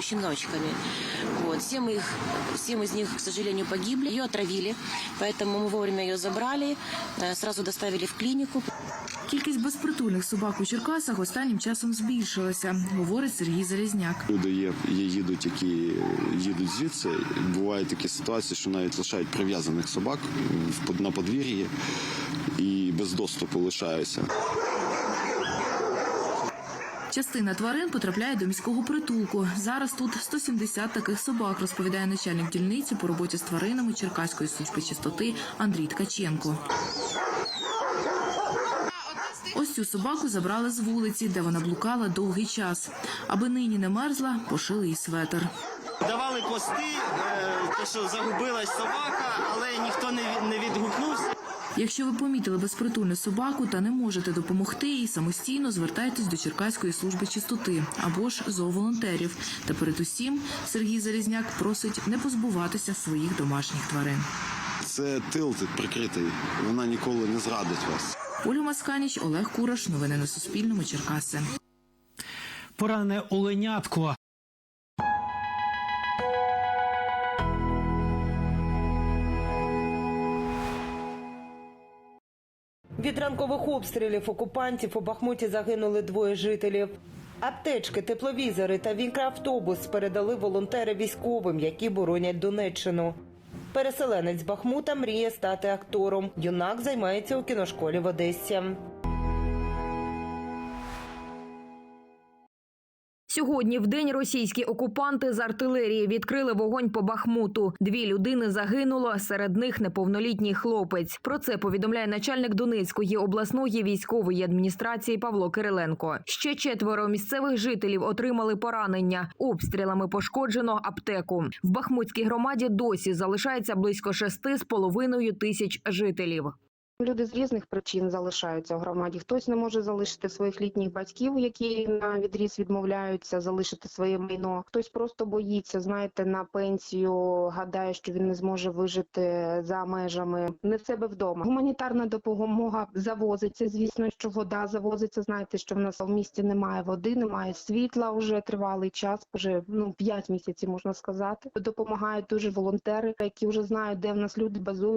щеночками. Вот. Семь, их, семь из них, к сожалению, погибли. Ее отравили, поэтому мы вовремя ее забрали, э, сразу доставили в клинику. Кількість безпритульних собак у Черкасах останнім часом збільшилася, говорить Сергій Залізняк. Люди є, є їдуть, які їдуть звідси. Бувають такі ситуації, що навіть лишають прив'язаних собак в под- на подвір'ї і без доступу лишаються. Частина тварин потрапляє до міського притулку. Зараз тут 170 таких собак, розповідає начальник дільниці по роботі з тваринами Черкаської служби чистоти Андрій Ткаченко. Ось цю собаку забрали з вулиці, де вона блукала довгий час. Аби нині не мерзла, пошили їй светр. Давали пости, е, то що загубилась собака, але ніхто не відгукнувся. Якщо ви помітили безпритульну собаку та не можете допомогти їй самостійно, звертайтесь до Черкаської служби чистоти або ж зооволонтерів. Та передусім Сергій Залізняк просить не позбуватися своїх домашніх тварин. Це тил тут прикритий. Вона ніколи не зрадить вас. Оля Масканіч, Олег Кураш. Новини на Суспільному. Черкаси. Поранене оленятко. Від ранкових обстрілів окупантів у Бахмуті загинули двоє жителів. Аптечки, тепловізори та вінкроавтобус передали волонтери військовим, які боронять Донеччину. Переселенець Бахмута мріє стати актором. Юнак займається у кіношколі в Одесі. Сьогодні в день російські окупанти з артилерії відкрили вогонь по Бахмуту. Дві людини загинуло, серед них неповнолітній хлопець. Про це повідомляє начальник Донецької обласної військової адміністрації Павло Кириленко. Ще четверо місцевих жителів отримали поранення. Обстрілами пошкоджено аптеку. В Бахмутській громаді досі залишається близько шести з половиною тисяч жителів. Люди з різних причин залишаються в громаді. Хтось не може залишити своїх літніх батьків, які на відріз відмовляються залишити своє майно. Хтось просто боїться, знаєте, на пенсію гадає, що він не зможе вижити за межами не в себе вдома. Гуманітарна допомога завозиться. Звісно, що вода завозиться. Знаєте, що в нас в місті немає води, немає світла вже тривалий час, вже ну 5 місяців можна сказати. Допомагають дуже волонтери, які вже знають, де в нас люди базуються.